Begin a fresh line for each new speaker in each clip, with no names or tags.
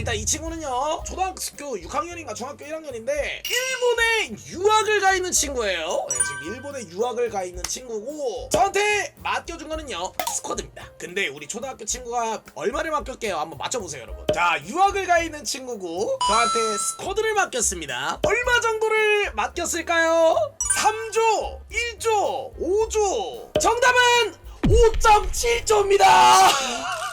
일단 이 친구는요 초등학교 6학년인가 중학교 1학년인데 일본에 유학을 가 있는 친구예요. 네, 지금 일본에 유학을 가 있는 친구고 저한테 맡겨준 거는요 스쿼드입니다. 근데 우리 초등학교 친구가 얼마를 맡겼게요? 한번 맞춰보세요 여러분. 자 유학을 가 있는 친구고 저한테 스쿼드를 맡겼습니다. 얼마 정도를 맡겼을까요? 3조 1조 5조. 정답은 5.7조입니다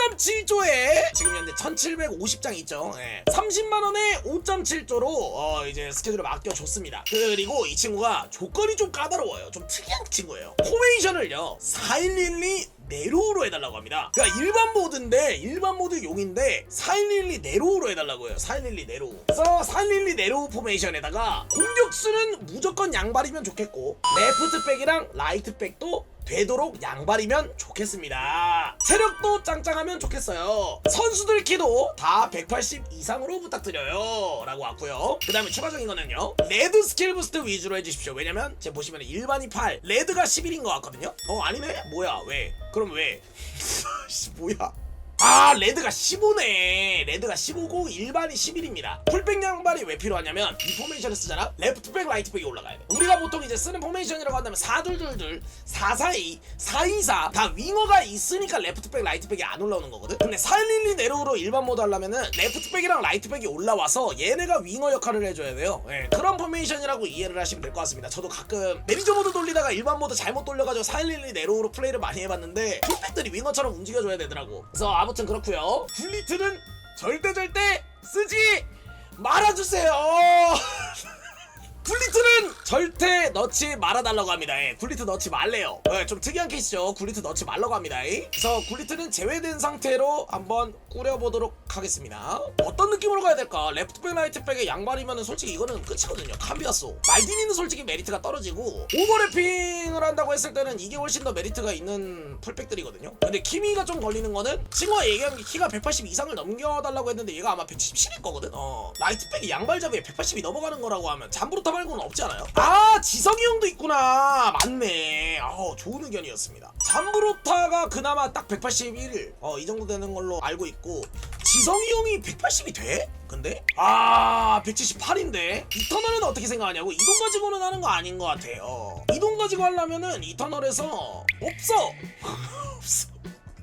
5.7조에 지금 현재 1750장 있죠. 예. 30만 원에 5.7조로 어 이제 스케줄을 맡겨줬습니다. 그리고 이 친구가 조건이 좀 까다로워요. 좀 특이한 친구예요. 포메이션을요 4112 네로우로 해달라고 합니다. 그러니까 일반 모드인데 일반 모드 용인데 4112 네로우로 해달라고 해요. 4112 네로우. 그래서 4112 네로우 포메이션에다가 공격수는 무조건 양발이면 좋겠고 레프트백이랑 라이트백도 되도록 양발이면 좋겠습니다. 체력도 짱짱하면 좋겠어요. 선수들 키도 다 180 이상으로 부탁드려요. 라고 왔고요. 그 다음에 추가적인 거는요. 레드 스킬 부스트 위주로 해주십시오. 왜냐면 제가 보시면 일반이 8, 레드가 11인 것 같거든요. 어 아니네? 뭐야 왜? 그럼 왜? 씨, 뭐야? 아 레드가 15네. 레드가 15고 일반이 11입니다. 풀백 양발이 왜 필요하냐면 이 포메이션을 쓰잖아. 레프트백 라이트백이 올라가야 돼. 우리가 보통 이제 쓰는 포메이션이라고 한다면 422 442 424 다 윙어가 있으니까 레프트백 라이트백이 안 올라오는 거거든. 근데 4112 네로우로 일반 모드 하려면은 레프트백이랑 라이트백이 올라와서 얘네가 윙어 역할을 해줘야 돼요. 예, 그런 포메이션이라고 이해를 하시면 될 것 같습니다. 저도 가끔 매니저 모드 돌리다가 일반 모드 잘못 돌려가지고 4112 네로우로 플레이를 많이 해봤는데 풀백들이 윙어처럼 움직여줘야 되더라고. 그래서 아무 튼 그렇고요 블리트는 절대 절대 쓰지 말아주세요 굴리트는 절대 넣지 말아달라고 합니다. 예, 굴리트 넣지 말래요. 예, 좀 특이한 케이스죠. 굴리트 넣지 말라고 합니다. 예. 그래서 굴리트는 제외된 상태로 한번 꾸려보도록 하겠습니다. 어떤 느낌으로 가야 될까? 레프트백, 라이트백의 양발이면은 솔직히 이거는 끝이거든요. 캄비아소. 말디니는 솔직히 메리트가 떨어지고 오버래핑을 한다고 했을 때는 이게 훨씬 더 메리트가 있는 풀백들이거든요. 근데 키미가 좀 걸리는 거는 친구가 얘기한 게 키가 180 이상을 넘겨달라고 했는데 얘가 아마 177일 거거든. 어, 라이트백이 양발잡이에 180이 넘어가는 거라고 하면 잠브루타 말고는 없지 않아요? 아 지성이 형도 있구나 맞네 아우 좋은 의견이었습니다 잠브루타가 그나마 딱 181, 어, 이 정도 되는 걸로 알고 있고 지성이 형이 180이 돼? 근데? 아 178인데? 이 터널은 어떻게 생각하냐고? 이동 가지고는 하는 거 아닌 것 같아요. 이동 가지고 하려면은 이 터널에서 없어. 없어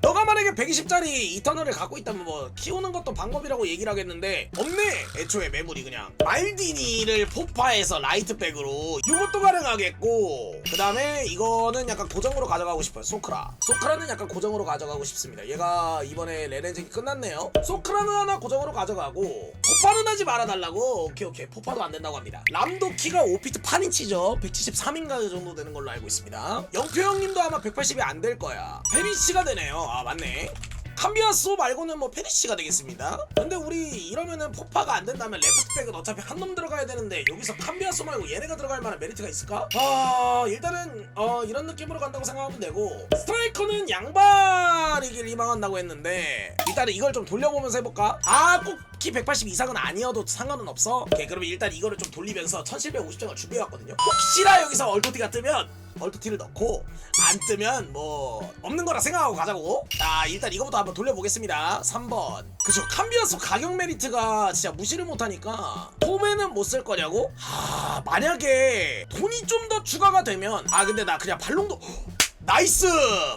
너가 만약에 120짜리 이터널을 갖고 있다면 뭐 키우는 것도 방법이라고 얘기를 하겠는데 없네. 애초에 매물이 그냥. 말디니를 포파해서 라이트백으로 이것도 가능하겠고 그 다음에 이거는 약간 고정으로 가져가고 싶어요. 소크라. 소크라는 약간 고정으로 가져가고 싶습니다. 얘가 이번에 레렌직이 끝났네요. 소크라는 하나 고정으로 가져가고 포파는 하지 말아달라고. 오케이 오케이. 포파도 안 된다고 합니다. 람도 키가 5피트 8인치죠. 173인가 그 정도 되는 걸로 알고 있습니다. 영표 형님도 아마 180이 안 될 거야. 페리시가 되네요 아 맞네 캄비아소 말고는 뭐 페리시가 되겠습니다. 근데 우리 이러면은 포파가 안 된다면 레프트백은 어차피 한 놈 들어가야 되는데 여기서 캄비아소 말고 얘네가 들어갈 만한 메리트가 있을까? 아 일단은 어 이런 느낌으로 간다고 생각하면 되고 스트라이커는 양발이길 희망한다고 했는데 일단은 이걸 좀 돌려보면서 해볼까? 아꼭 키 180 이상은 아니어도 상관은 없어? 오케이 그러면 일단 이거를 좀 돌리면서 1750장을 준비해왔거든요 혹시나 여기서 얼토티가 뜨면 얼토티를 넣고 안 뜨면 뭐 없는 거라 생각하고 가자고. 자 일단 이거부터 한번 돌려보겠습니다. 3번. 그쵸 캄비아소 가격 메리트가 진짜 무시를 못하니까 폼에는 못 쓸 거냐고? 아 만약에 돈이 좀 더 추가가 되면 아 근데 나 그냥 발롱도 나이스!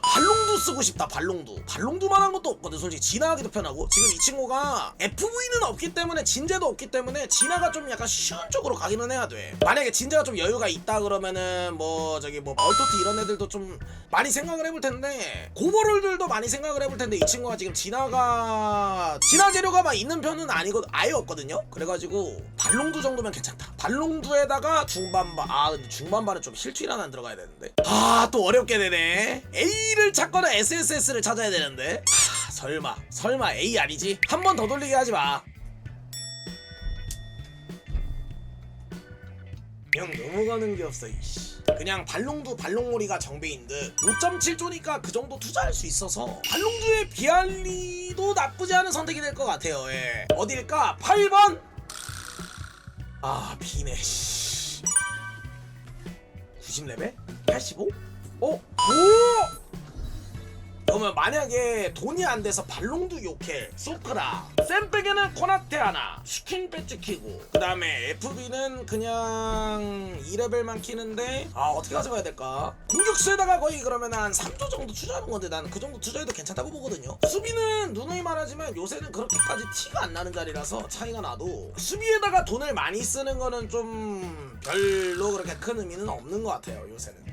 발롱도 쓰고 싶다 발롱도. 발롱도만 한 것도 없거든 솔직히. 진화하기도 편하고. 지금 이 친구가 FV는 없기 때문에 진제도 없기 때문에 진화가 좀 약간 쉬운 쪽으로 가기는 해야 돼. 만약에 진제가 좀 여유가 있다 그러면은 뭐 저기 뭐 얼토트 이런 애들도 좀 많이 생각을 해볼 텐데 고버롤들도 많이 생각을 해볼 텐데 이 친구가 지금 진화가 진화 재료가 막 있는 편은 아니고 아예 없거든요? 그래가지고 발롱도 정도면 괜찮다. 발롱도에다가 중반바 아 근데 중반바는 좀 실투일 하나 들어가야 되는데. 아 또 어렵게 되네 A를 찾거나 SSS를 찾아야 되는데. 하, 설마 설마 A 아니지? 한 번 더 돌리게 하지 마. 형 넘어가는 게 없어 이씨. 그냥 발롱두 발롱몰이가 정배인 듯. 5.7조니까 그 정도 투자할 수 있어서 발롱두의 비알리도 나쁘지 않은 선택이 될 것 같아요 예. 어딜까? 8번! 아 비네 씨. 90레벨? 85? 어? 오! 그러면 만약에 돈이 안 돼서 발롱도 욕해 소크라. 샘백에는 코나테 하나 슈킨 배지 키고. 그 다음에 FB는 그냥 2레벨만 키는데 아 어떻게 가져가야 될까? 공격수에다가 거의 그러면 한 3조 정도 투자하는 건데 난 그 정도 투자해도 괜찮다고 보거든요. 수비는 누누이 말하지만 요새는 그렇게까지 티가 안 나는 자리라서 차이가 나도. 수비에다가 돈을 많이 쓰는 거는 좀 별로 그렇게 큰 의미는 없는 것 같아요 요새는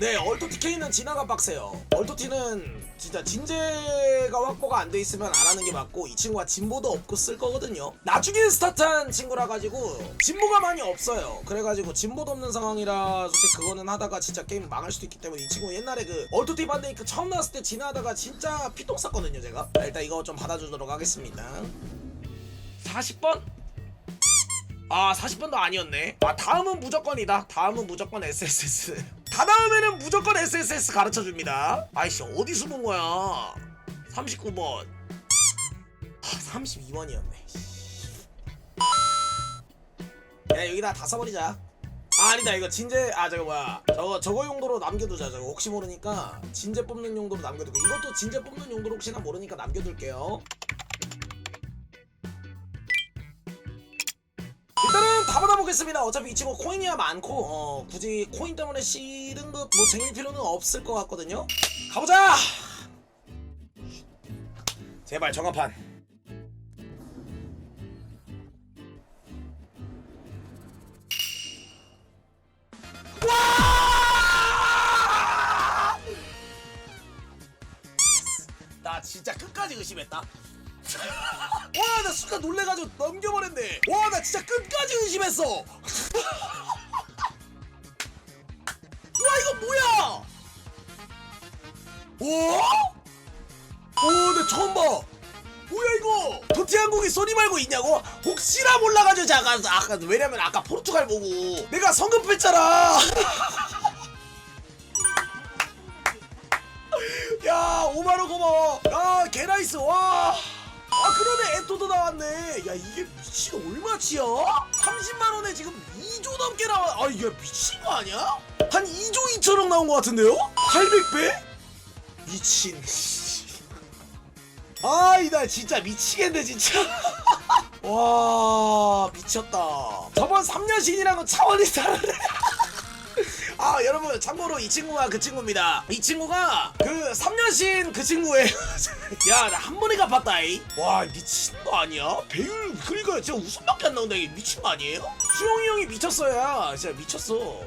네, 얼토티케이는 진화가 빡세요. 얼토티는 진짜 진제가 확보가 안 돼 있으면 안 하는 게 맞고 이 친구가 진보도 없고 쓸 거거든요. 나중에 스타트한 친구라 가지고 진보가 많이 없어요. 그래가지고 진보도 없는 상황이라 솔직히 그거는 하다가 진짜 게임 망할 수도 있기 때문에 이 친구 옛날에 그 얼토티 반데이크 처음 나왔을 때 진화하다가 진짜 피똥 쌌거든요, 제가. 자, 일단 이거 좀 받아주도록 하겠습니다. 40번? 아 40번도 아니었네 아 다음은 무조건이다 다음은 무조건 SSS 다 다음에는 무조건 SSS 가르쳐줍니다. 아이씨 어디 숨은 거야? 39번. 아 32번이었네. 야 여기다 다 써버리자. 아 아니다. 이거 진제 아 저거 뭐야. 저거 저거 용도로 남겨두자. 저거 혹시 모르니까 진제 뽑는 용도로 남겨두고 이것도 진제 뽑는 용도로 혹시나 모르니까 남겨둘게요 일단은 다 받아보겠습니다. 어차피 이 친구 코인이야 많고 어, 굳이 코인 때문에 싫은 것뭐 쟁일 필요는 없을 것 같거든요. 가보자. 제발 정합판. 와! 나 진짜 끝까지 의심했다. 와, 나 순간 놀래가지고 넘겨버렸네. 와, 나 진짜 끝까지 의심했어. 와, 이거 뭐야? 와? 오, 나 처음 봐. 뭐야 이거? 도티 한국이 소니 말고 있냐고? 혹시나 몰라가지고 제가 아까, 왜냐면 아까 포르투갈 보고 내가 성급했잖아. 야, 5만 원 고마워. 야, 개나이스. 와. 아 그러네 에토도 나왔네 야 이게 미친 얼마치야? 30만원에 지금 2조 넘게 나와 아 이게 미친 거 아니야? 한 2조 2천억 나온 거 같은데요? 800배? 미친 아 이날 진짜 미치겠네 진짜 와 미쳤다 저번 3년 신이랑은 차원이 다르네 아 여러분 참고로 이 친구가 그 친구입니다. 이 친구가 그 3년신 그 친구예요. 야 나 한 번에 갚았다 이. 와 미친 거 아니야? 배율 그러니까 진짜 웃음밖에 안 나온다 이게. 미친 거 아니에요? 수영이 형이 미쳤어야 진짜 미쳤어